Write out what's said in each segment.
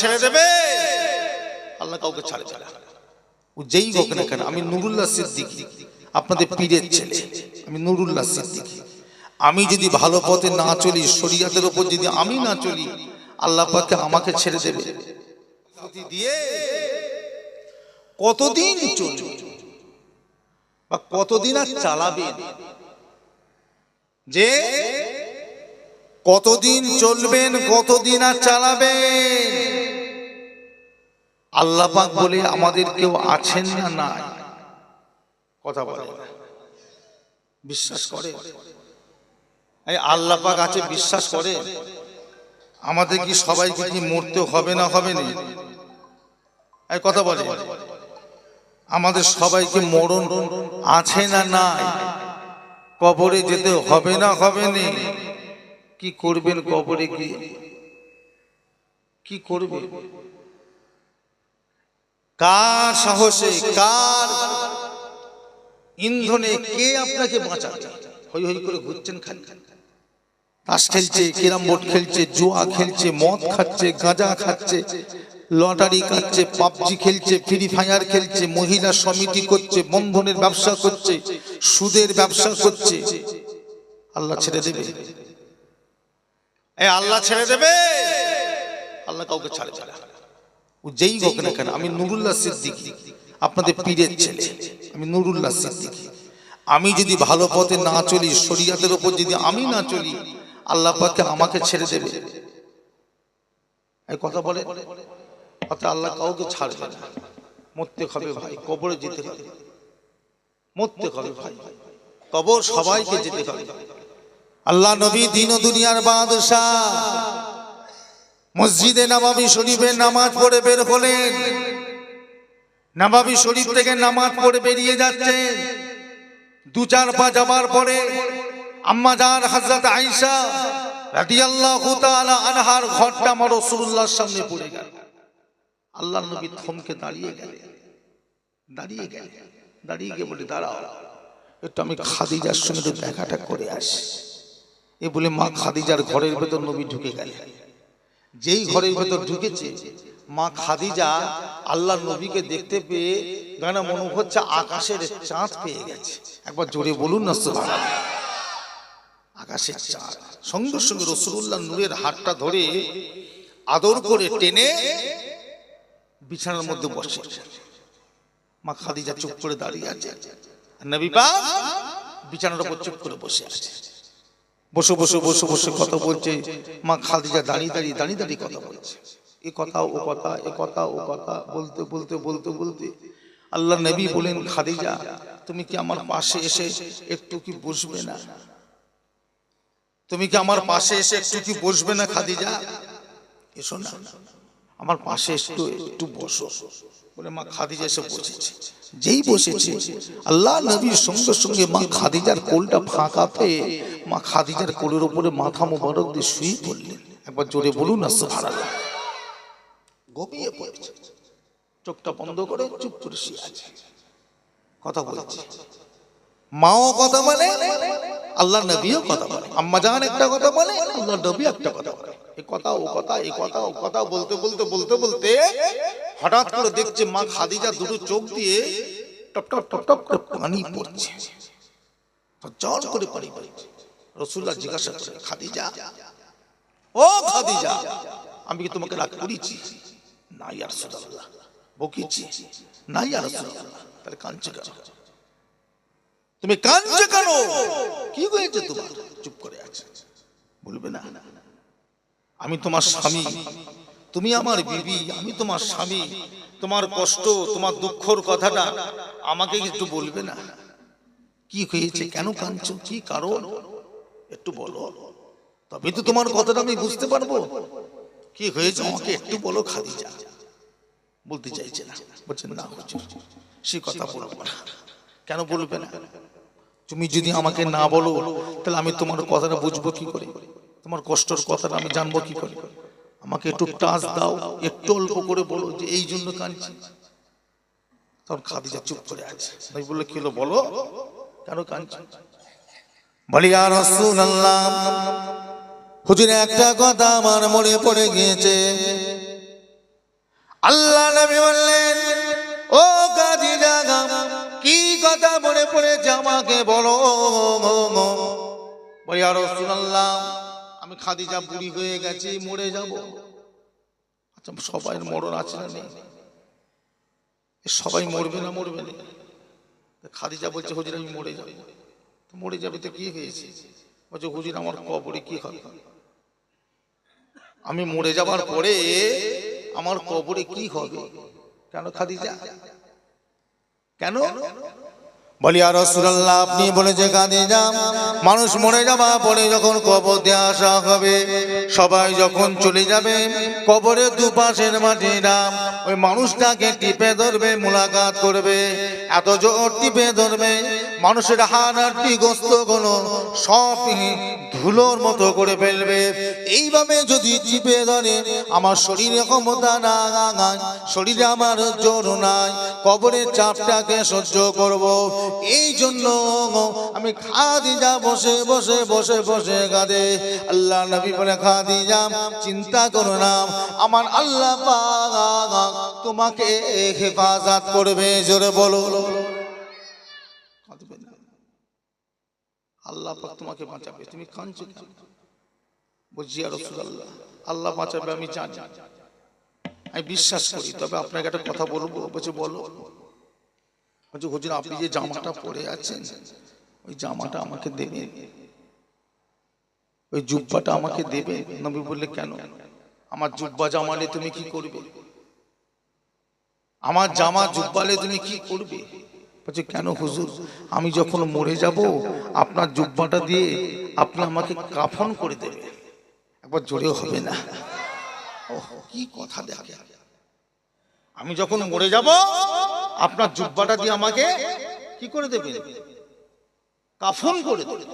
ছেড়ে দেবে। আল্লাহ কাউকে ছাড়ে ও যেই হোক না কেন, আমি নুরুল্লাহ আপনাদের পীরের ছেলে। আমি নুরুল্লাহ আমি যদি ভালো পথে না চলি, শরিয়াতের ওপর যদি আমি না চলি, আল্লাহ পাকে আমাকে ছেড়ে দেবে। দিয়ে কতদিন চলবে? বা কতদিন আর চালাবেন যে কতদিন চলবেন, কতদিন আর চালাবেন? আল্লাহ পাক বলে আমাদের কেউ আছেন না নাই। কথা বলে। বিশ্বাস করে। এই আল্লাহ পাক আছে, বিশ্বাস করে। আমাদের কি সবাইকে কি মরতে হবে না হবে না? কথা বলে। আমাদের সবাইকে মরণ আছে না নাই? কবরে যেতে হবে না হবে না? কি করবেন কবরে গিয়ে? কি করবে কার সাহসে, কার ইন্ধনে কে আপনাকে বাঁচাবে? হই হই করে ঘুরছেন খান খান তাস খেলছে, ক্যারাম বোর্ড খেলছে, জুয়া খেলছে, মদ খাচ্ছে, গাঁজা খাচ্ছে, লটারি কাটছে, পাবজি খেলছে, ফ্রি ফায়ার খেলছে, মহিলা সমিতি করছে, বন্ধনের ব্যবসা করছে, সুদের ব্যবসা করছে। আল্লাহ ছেড়ে দেবে। আল্লাহ ছেড়ে দেবে? আল্লাহ কাউকে ছাড়ে ছাড়ে ও যেই হোক না কেন আমি নুরুল্লাহ সিদ্দিকী আপনাদের পীরের ছেলে আমি নুরুল্লাহ সিদ্দিকী। আমি যদি ভালো পথে না চলি শরিয়াতের ওপর যদি আমি না চলি আল্লাহ পাকে আমাকে ছেড়ে দেবে। এই কথা বলে অর্থাৎ আল্লাহ কাউকে ছাড়বে না। মরতে হবে ভাই কবরে যেতে হবে। মরতে হবে ভাই। কবর সবাইকে যেতে হবে। আল্লাহ নবী দিন দুনিয়ার বাদশাহ। মসজিদে নামাবি শরীফের নামাজ পড়ে বের হলেন। নামাবি শরীফ থেকে নামাজ পড়ে বেরিয়ে যাচ্ছেন। দু চার পা যাবার পরে আম্মাজান হযরত আইসা ঘরটা আমার সামনে পড়ে দাঁড়িয়ে দাঁড়িয়ে দাঁড়িয়ে বলে দাঁড়াও, একটু আমি খাদিজার সঙ্গে দেখাটা করে আসি। এ বলে মা খাদিজার ঘরের ভেতর নবী ঢুকে গেলেন। যেই ঘরের ভেতর ঢুকেছে মা খাদিজা আল্লাহ নবীকে দেখতে পেয়ে গানা মনে হচ্ছে আকাশের চাঁদ পেয়ে গেছে। একবার জোরে বলুন না। আকাশের চাঁদ। সঙ্গে সঙ্গে রসুল্লাহ নূরের হাতটা ধরে আদর করে টেনে বিছানার মধ্যে বসে। মা খাদিজা চুপ করে দাঁড়িয়ে আছে। নবী পাক বিছানার উপর চুপ করে বসে আছে। বসে বসে বসে বসে কথা বলছে। মা খাদিজা দাঁড়িয়ে দাঁড়িয়ে দাঁড়িয়ে দাঁড়িয়ে কথা বলছে। এ কথা, ও কথা, এ কথা, ও কথা, বলতে বলতে বলতে বলতে। আল্লাহ নবী বলেন, খাদিজা, তুমি কি আমার পাশে এসে একটু কি বসবে না? তুমি কি আমার পাশে এসে একটু কি বসবে না, খাদিজা? এসো না। আমার পাশে একটু একটু বসো। বলে মা খাদিজা এসে বসেছে। যেই বসেছে, আল্লাহ নবীর সঙ্গে সঙ্গে মা খাদিজার কোলটা ফাঁকা পেয়ে মা খাদিজার কোলের উপরে মাথা মোবারক দিয়ে শুয়ে পড়লেন। একবার জোরে বলুন না সুবহানাল্লাহ ঘুমিয়ে পড়েছে। চোখটা বন্ধ করে চুপ করে শুয়ে আছে। কথা বলছে। মাও কথা বলে। আল্লাহ নবীও কথা বলে। আম্মা জান একটা কথা বলে আল্লাহ নবী একটা কথা বলে। এই কথা, ও কথা এই কথা, ও কথা, বলতে বলতে বলতে বলতে হঠাৎ করে দেখছে মা খাদিজা দুটো চোখ দিয়ে টপ টপ টপ টপ করে পানি পড়ছে। জল করে পানি পড়ছে। রসুল্লাহ জিজ্ঞাসা করে, খাদিজা? ও খাদিজা, আমি কি তোমাকে রাগ করেছি? না ইয়ার রাসূলুল্লাহ। বকেছি। না ইয়ার রাসূলুল্লাহ। তাহলে কাঁদছে কেন? তুমি কাঁদছে কেন? কি হয়েছে তোমার? চুপ করে আছে। বলবে না। আমি তোমার স্বামী। তুমি আমার বিবি। আমি তোমার স্বামী। তোমার কষ্ট তোমার দুঃখর কথাটা আমাকে একটু বলবে না। কি হয়েছে? কেন কাঁদছো? কি কারণ? একটু বলো। তবে তো তোমার কথাটা আমি বুঝতে পারব। কি হয়েছে আমাকে একটু বলো খাদিজা। বলতে চাইছে না। বলছেন না সে কথা বলব না। কেন বলবে না? তুমি যদি আমাকে না বলো, তাহলে আমি তোমার কথাটা বুঝব কি করে? তোমার কষ্টর কথাটা আমি জানব কি করে? আমাকে একটু টাচ দাও, একটু অল্প করে বলো যে এই জন্য কাঁদছি। তখন খাদিজা চুপ করে আছে। ভাই বলল, কি হলো বলো? কেন কাঁদছি? বলি আর রাসূলুল্লাহ, হুজুর, একটা কথা আমার মনে পড়ে গিয়েছে। আল্লাহ নবী বললেন, ও গাজী জাগা কি কথা মনে আমাকে বলো বলি, আর রাসূলুল্লাহ আমি খাদিজা বুড়ি হয়ে গেছি, মরে যাব। আচ্ছা সবাই মরণ আছে না সবাই মরবে না মরবে না? খাদিজা বলছে, হুজুর, আমি মরে যাব। মরে যাবে, তো কি হয়েছে? বলছে, হুজুর, আমার কবরে কি হবে? আমি মরে যাবার পরে আমার কবরে কি হবে? কেন খাদিজা? কেন? বলি আর রসুল্লাহ আপনি বলে যে যান। মানুষ মরে যাবা পরে যখন কবর দিয়ে আসা হবে, সবাই যখন চলে যাবে, কবরের দুপাশের মাটিরা ওই মানুষটাকে টিপে ধরবে, মোলাকাত করবে, এত জোর টিপে ধরবে মানুষের হাড়াটি গোস্তগুলো সব ধুলোর মতো করে ফেলবে। এইভাবে যদি চিপে ধরে, আমার শরীরে ক্ষমতা না শরীরে আমার জোর নাই, কবরের চাপটাকে সহ্য করব। এই জন্য আমি খাদি যা বসে বসে বসে বসে কাঁদে। আল্লাহ নবী বলে খাদি যা চিন্তা করো না, আমার আল্লাহ তোমাকে হেফাজত করবে, জোরে বলো কাঁদবে না। আল্লাহ পাক তোমাকে বাঁচাবে। তুমি কাঁদছো কেন? বলছি আর রসুল্লাহ আল্লাহ বাঁচাবে, আমি জানি। আমি বিশ্বাস করি, তবে আপনাকে একটা কথা বলব। বলছে, বলো। বলছে, হুজুর, আপনি যে জামাটা পরে আছেন, ওই জামাটা আমাকে দেবে ওই জুব্বাটা আমাকে দেবে নবী বললে, কেন? আমার জুব্বা জামালে তুমি কি করবে? আমার জামা জুব্বালে তুমি কি করবে? বলছে কেন হুজুর? আমি যখন মরে যাব, আপনার জুব্বাটা দিয়ে আপনি আমাকে কাফন করে দেবে একবার জোরেও হবে না। ওহ, কি কথা দেখে। আমি যখন মরে যাব, আপনার জুব্বাটা দিয়ে আমাকে কি করে দেবে কাফন করে দেবে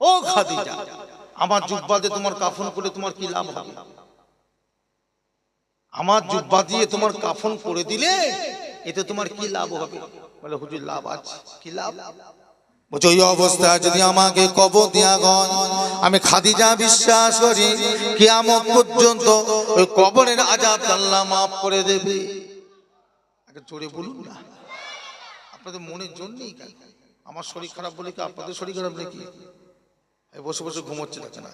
ও খাদিজা, আমার জুব্বা দিয়ে তোমার কাফন করে তোমার কি লাভ হবে? আমার জুব্বা দিয়ে তোমার কাফন করে দিলে এতে তোমার কি লাভ হবে? বলে হুজুর লাভ আছে। কি লাভ? ওই অবস্থা যদি আমাকে কবর দেয়া গয় আমি খাদিজা বিশ্বাস করি কিয়ামত পর্যন্ত ওই কবরের আজাব আল্লাহ মাফ করে দেবে। আগে জোরে বলুন না। আপনাদের মনের জন্যই আমার শরীর খারাপ বলে কি আপনাদের শরীর খারাপ নাকি? বসে বসে ঘুমোচ্ছে দেখে না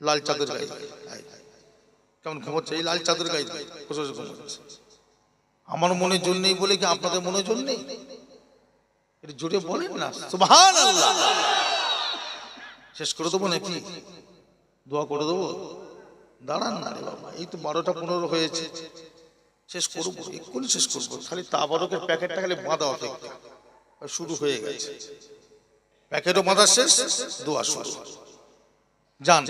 লাল চাদর গায়ে। কেমন ঘুমোচ্ছে? এই লাল চাদর গায়ে। বসে বসে ঘুমোচ্ছে। আমার মনে মনের নেই বলে কি আপনাদের মনে মনের নেই? এটা জোরে বলেন না। সুবহান আল্লাহ শেষ করে দেবো নাকি? দোয়া করে দেবো? দাঁড়ান না রে বাবা, এই তো বারোটা পনেরো হয়েছে। শেষ করব, এক্ষুনি শেষ করব। খালি তাবারকের প্যাকেটটা খালি বাঁধা অপেক্ষা শুরু হয়ে গেছে। প্যাকেটও বাঁধা শেষ, দোয়া শুরু। যান,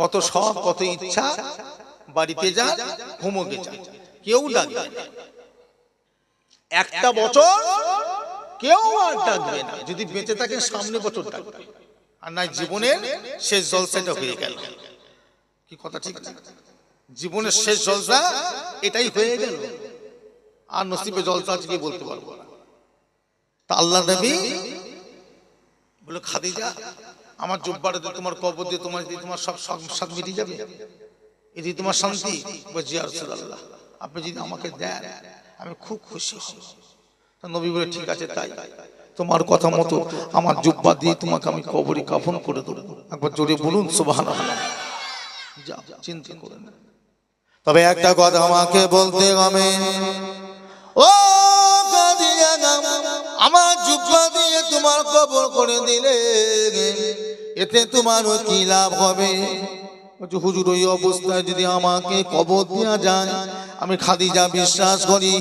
কত শখ, কত ইচ্ছা, বাড়িতে যান ঘুমোকে যান। কেউ ডাকবে না। একটা বছর কেউ আর ডাকবে না। যদি বেঁচে থাকেন, সামনে বছর ডাকবে আর নাই, জীবনের শেষ জলসাটা হয়ে গেল। কি কথা ঠিক না? জীবনের শেষ জলসা এটাই হয়ে গেল। আর নসিবে জলসা আছে কি বলতে পারব না। তা আল্লাহ নবী বলে, খাদিজা, আমার জব্বারে দিয়ে তোমার কবর দিয়ে তোমার দিয়ে তোমার সব সব মিটিয়ে যাবে। এদি তোমার শান্তি। বলছি আর আপনি যদি আমাকে দেন আমি খুব খুশি নবী বলে, ঠিক আছে, তাই। তোমার কথা মতো আমার জুব্বা দিয়ে তোমাকে আমি কবরে কাফন করে দেবো। একবার জোরে বলুন সুবাহান চিন্তা করে তবে একটা কথা আমাকে বলতে হবে। ও আমার জুব্বা দিয়ে তোমার কবর করে দিলে এতে তোমার কি লাভ হবে? হুজুর, ওই অবস্থায় যদি আমাকে কবর দেওয়া যায় আমি খাদিজা বিশ্বাস করি,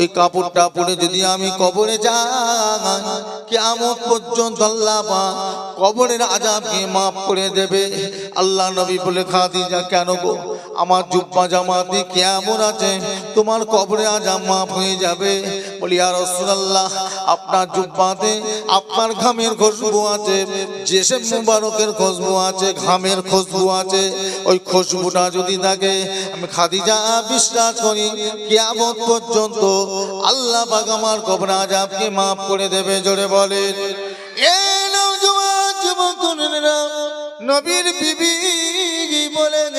ওই কাপড়টা পরে যদি আমি কবরে যাই কেমন পর্যন্ত কবরের আজাবকে মাফ করে দেবে। আল্লাহ নবী বলে খাদিজা কেন গো? আমার জুব্বা জামাতে কেমন আছে? তোমার কবরে আজাব মাফ হয়ে যাবে। বলি আর রসুল্লাহ আপনার জুব্বাতে আপনার ঘামের খুশবু আছে জেসেম মুবারকের খুশবু আছে ঘামের খুশবু আছে। ওই খুশবুটা যদি থাকে আমি খাদিজা বিশ্বাস করি কিয়ামত পর্যন্ত আল্লাহ পাক আমার কবর আজাবকে মাফ করে দেবে? জোরে বলেন। এ নওজোয়ান যুবক তরুণেরা, নবীর বিবি বলেন,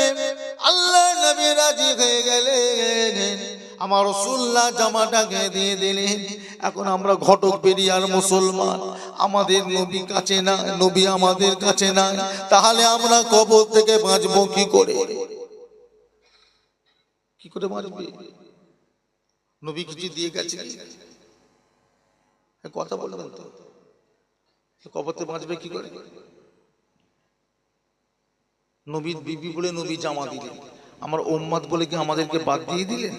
আল্লাহ নবী রাজি হয়ে গেলেন। আমার রসুল্লাহ জামাটাকে দিয়ে দিলেন। এখন আমরা ঘটক বেরিয়ার মুসলমান। আমাদের নবী কাছে না নবী আমাদের কাছে না তাহলে আমরা কবর থেকে বাঁচবো কি করে? কি করে বাঁচবে? নবী কিছু দিয়ে গেছে কি? কথা তো। কবর থেকে বাঁচবে কি করে? নবীর বিবি বলে নবী জামা দিলেন। আমার ওম্মাদ বলে কি আমাদেরকে বাদ দিয়ে দিলেন?